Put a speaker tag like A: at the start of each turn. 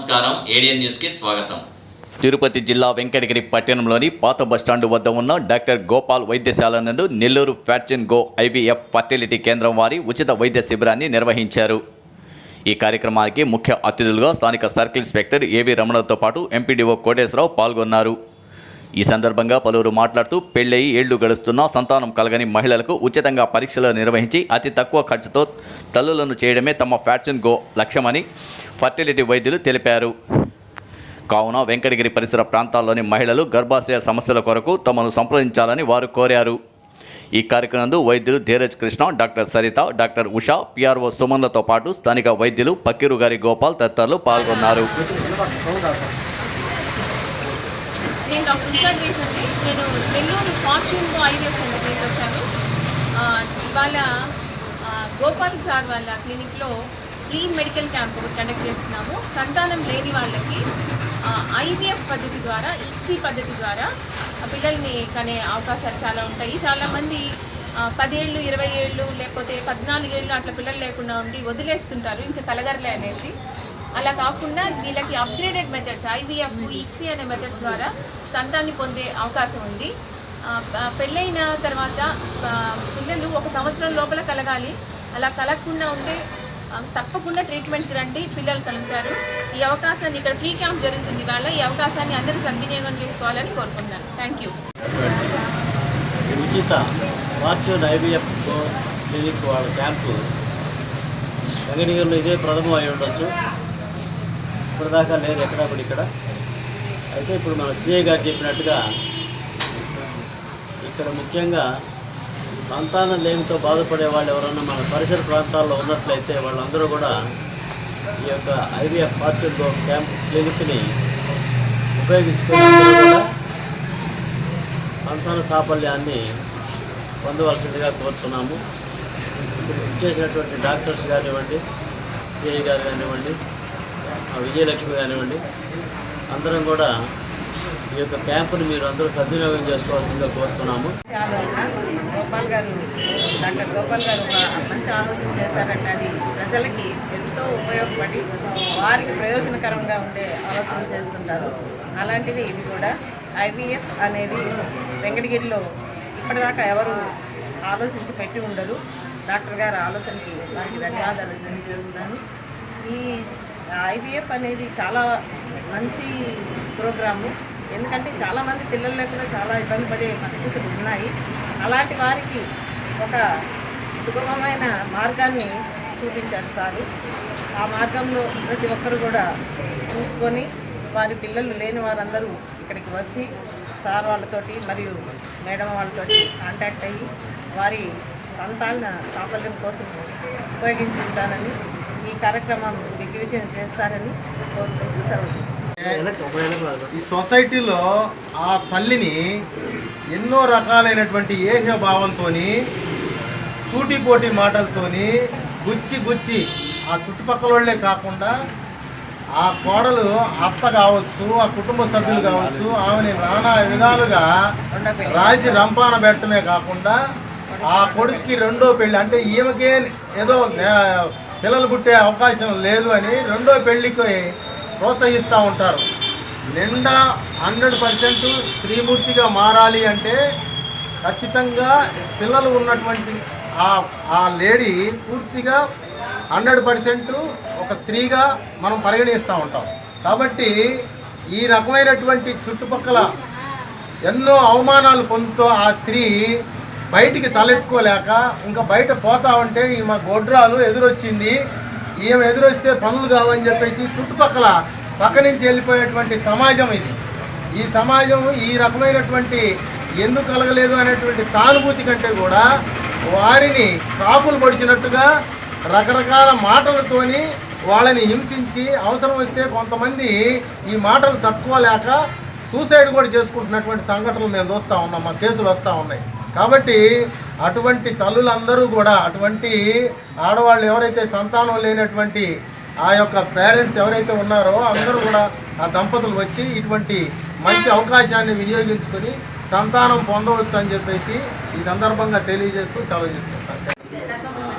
A: నమస్కారం. ఏడియన్ న్యూస్కి స్వాగతం.
B: తిరుపతి జిల్లా వెంకటగిరి పట్టణంలోని పాత బస్టాండు వద్ద ఉన్న డాక్టర్ గోపాల్ వైద్యశాల నందు నెల్లూరు ఫ్యాక్షన్ గో ఐవీఎఫ్ ఫర్టిలిటీ కేంద్రం వారి ఉచిత వైద్య శిబిరాన్ని నిర్వహించారు. ఈ కార్యక్రమానికి ముఖ్య అతిథులుగా స్థానిక సర్కిల్ ఇన్స్పెక్టర్ ఏవి రమణతో పాటు ఎంపీడీఓ కోటేశ్వరరావు పాల్గొన్నారు. ఈ సందర్భంగా పలువురు మాట్లాడుతూ పెళ్ళయి ఏళ్ళు గడుస్తున్నా సంతానం కలగని మహిళలకు ఉచితంగా పరీక్షలు నిర్వహించి అతి తక్కువ ఖర్చుతో తల్లులను చేయడమే తమ ఫ్యాక్షన్ గో లక్ష్యమని ఫర్టిలిటీ వైద్యులు తెలిపారు. కావున వెంకటగిరి పరిసర ప్రాంతాల్లోని మహిళలు గర్భాశయ సమస్యల కొరకు తమను సంప్రదించాలని వారు కోరారు. ఈ కార్యక్రమంలో వైద్యులు Dheeraj Krishna doctor Saritha doctor Usha PRO సుమన్లతో పాటు స్థానిక వైద్యులు పక్కిరు గారి గోపాల్ తదితరులు పాల్గొన్నారు.
C: నేను డాక్టర్ ఉషా గ్రేస్ అండి. నేను నెల్లూరు ఫార్చ్యూన్తో ఐవీఎఫ్ సెంటర్ నుంచి వచ్చాను. ఇవాళ గోపాల్ సార్ వాళ్ళ క్లినిక్లో ప్రీ మెడికల్ క్యాంప్ కండక్ట్ చేస్తున్నాము. సంతానం లేని వాళ్ళకి ఐవీఎఫ్ పద్ధతి ద్వారా ఇక్సీ పద్ధతి ద్వారా పిల్లల్ని కనే అవకాశాలు చాలా ఉంటాయి. చాలామంది పదేళ్ళు ఇరవై ఏళ్ళు లేకపోతే పద్నాలుగేళ్ళు అట్లా పిల్లలు లేకుండా ఉండి వదిలేస్తుంటారు. ఇంకా కలగరలే అనేసి. అలా కాకుండా వీళ్ళకి అప్గ్రేడెడ్ మెథడ్స్ ఐవీఎఫ్ ఈక్సీ అనే మెథడ్స్ ద్వారా సంతాన్ని పొందే అవకాశం ఉంది. పెళ్ళైన తర్వాత పిల్లలు ఒక సంవత్సరం లోపల కలగాలి. అలా కలగకుండా ఉంటే తప్పకుండా ట్రీట్మెంట్కి రండి పిల్లలు కలుగుతారు. ఈ అవకాశాన్ని ఇక్కడ ఫ్రీ క్యాంప్ జరుగుతుంది. వాళ్ళ ఈ అవకాశాన్ని అందరూ సద్వినియోగం చేసుకోవాలని కోరుకుంటున్నాను. థ్యాంక్ యూ
D: ఉచిత ఫార్చ్యూన్ ఐవీఎఫ్ క్లినిక్ వాళ్ళ క్యాంపు ఇదే ప్రథమం అయి ఉండొచ్చు. ఇప్పటిదాకా లేదు ఎక్కడ కూడా ఇక్కడ. అయితే ఇప్పుడు మన సిఏ గారు చెప్పినట్టుగా ఇక్కడ ముఖ్యంగా సంతానం లేమితో బాధపడే వాళ్ళు ఎవరన్నా మన పరిసర ప్రాంతాల్లో ఉన్నట్లయితే వాళ్ళందరూ కూడా ఈ యొక్క ఐవీఎఫ్ ఫార్చ్యూన్ క్యాంప్ క్లినిక్ని ఉపయోగించుకుని కూడా సంతాన సాఫల్యాన్ని పొందవలసిందిగా కోరుతున్నాము ఇప్పుడు చేసినటువంటి డాక్టర్స్ కానివ్వండి సిఐ గారు కానివ్వండి విజయలక్ష్మి కానివ్వండి అందరం కూడా ఈ యొక్క క్యాంపుని మీరు అందరూ సద్వినియోగం చేసుకోవాల్సిందిగా కోరుతున్నాము.
E: ఆలోచన గోపాల్ గారు డాక్టర్ గోపాల్ గారు ఒక మంచి ఆలోచన చేశారంటే అది ప్రజలకి ఎంతో ఉపయోగపడి వారికి ప్రయోజనకరంగా ఉండే ఆలోచన చేస్తుంటారు. అలాంటిది ఇది కూడా ఐవీఎఫ్ అనేది వెంకటగిరిలో ఇప్పటిదాకా ఎవరు ఆలోచించి పెట్టి ఉండరు. డాక్టర్ గారి ఆలోచనకి వారికి ధన్యవాదాలు తెలియజేస్తున్నాను. ఈ ఐవీఎఫ్ అనేది చాలా మంచి ప్రోగ్రాము. ఎందుకంటే చాలామంది పిల్లలు లేకుండా చాలా ఇబ్బంది పడే పరిస్థితులు ఉన్నాయి. అలాంటి వారికి ఒక సుగమమైన మార్గాన్ని చూపించారు సారు. ఆ మార్గంలో ప్రతి ఒక్కరు కూడా చూసుకొని వారి పిల్లలు లేని వారందరూ ఇక్కడికి వచ్చి సార్ వాళ్ళతోటి మరియు మేడం వాళ్ళతోటి కాంటాక్ట్ అయ్యి వారి సంతాన సాఫల్యం కోసం ఉపయోగించుకుంటానని ఈ కార్యక్రమం దిగ్విజయం చేస్తారని కోరుకుంటూ సెలవు తీసుకుంటాను
F: ఈ సొసైటీలో ఆ తల్లిని ఎన్నో రకాలైనటువంటి ఏహ్య భావంతో సూటిపోటి మాటలతోని గుచ్చి గుచ్చి ఆ చుట్టుపక్కల వాళ్ళే కాకుండా ఆ కోడలు అత్త కావచ్చు ఆ కుటుంబ సభ్యులు కావచ్చు ఆమెని నానా విధాలుగా రాసి రంపాన పెట్టడమే కాకుండా ఆ కొడుక్కి రెండో పెళ్ళి అంటే ఈమెకే ఏదో పిల్లలు పుట్టే అవకాశం లేదు అని రెండో పెళ్ళికి ప్రోత్సహిస్తూ ఉంటారు. నిండా హండ్రెడ్ పర్సెంట్ స్త్రీమూర్తిగా మారాలి అంటే ఖచ్చితంగా పిల్లలు ఉన్నటువంటి ఆ ఆ లేడీ పూర్తిగా హండ్రెడ్ పర్సెంట్ ఒక స్త్రీగా మనం పరిగణిస్తూ ఉంటాం. కాబట్టి ఈ రకమైనటువంటి చుట్టుపక్కల ఎన్నో అవమానాలు పొందుతూ ఆ స్త్రీ బయటికి తలెత్తుకోలేక ఇంకా బయట పోతా ఉంటే ఈమె గొడ్రాలు ఎదురొచ్చింది. ఈమె ఎదురొస్తే పనులు కావని చెప్పేసి చుట్టుపక్కల పక్క నుంచి వెళ్ళిపోయేటువంటి సమాజం ఇది. ఈ సమాజం ఈ రకమైనటువంటి ఎందుకు కలగలేదు అనేటువంటి సానుభూతి కంటే కూడా వారిని కాపులు పొడిచినట్టుగా రకరకాల మాటలతోని వాళ్ళని హింసించి అవసరం వస్తే కొంతమంది ఈ మాటలు తట్టుకోలేక సూసైడ్ కూడా చేసుకుంటున్నటువంటి సంఘటనలు మేము చూస్తూ ఉన్నాం మా కేసులు వస్తూ ఉన్నాయి. కాబట్టి అటువంటి తల్లులందరూ కూడా అటువంటి ఆడవాళ్ళు ఎవరైతే సంతానం లేనటువంటి ఆ యొక్క పేరెంట్స్ ఎవరైతే ఉన్నారో అందరూ కూడా ఆ దంపతులు వచ్చి ఇటువంటి మంచి అవకాశాన్ని వినియోగించుకొని సంతానం పొందవచ్చు అని చెప్పేసి ఈ సందర్భంగా తెలియజేస్తూ సెలవు చేసుకుంటాను